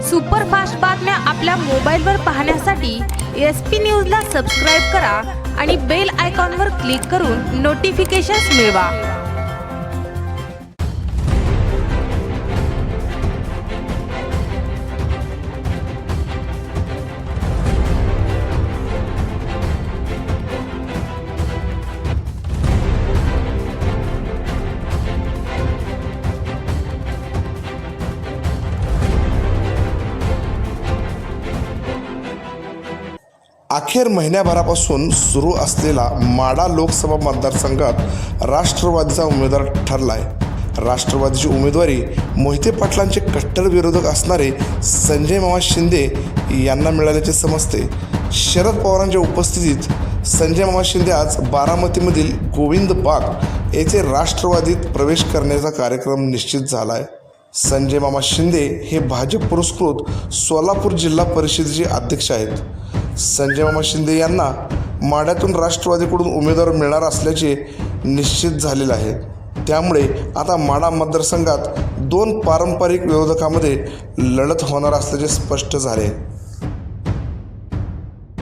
Superfast बातम्या आपल्या मोबाईलवर पाहण्यासाठी एस पी न्यूजला सबस्क्राईब करा आणि बेल आयकॉनवर क्लिक करून नोटिफिकेशन्स मिळवा. अखेर महिन्याभरापासून सुरू असलेला माडा लोकसभा मतदारसंघात राष्ट्रवादीचा उमेदवार ठरला आहे राष्ट्रवादीची उमेदवारी मोहिते पाटलांचे कट्टर विरोधक असणारे संजय मामा शिंदे यांना मिळाल्याचे समजते. शरद पवारांच्या उपस्थितीत संजय मामा शिंदे आज बारामतीमधील गोविंद बाग येथे राष्ट्रवादीत प्रवेश करण्याचा कार्यक्रम निश्चित झाला आहे संजय मामा शिंदे हे भाजप पुरस्कृत सोलापूर जिल्हा परिषदेचे अध्यक्ष आहेत. संजय मामा शिंदे यांना माढ्यातून राष्ट्रवादीकडून उमेदवार मिळणार असल्याचे निश्चित झालेले आहे. त्यामुळे आता माढा मतदारसंघात दोन पारंपरिक विरोधकामध्ये लढत होणार असल्याचे स्पष्ट झाले.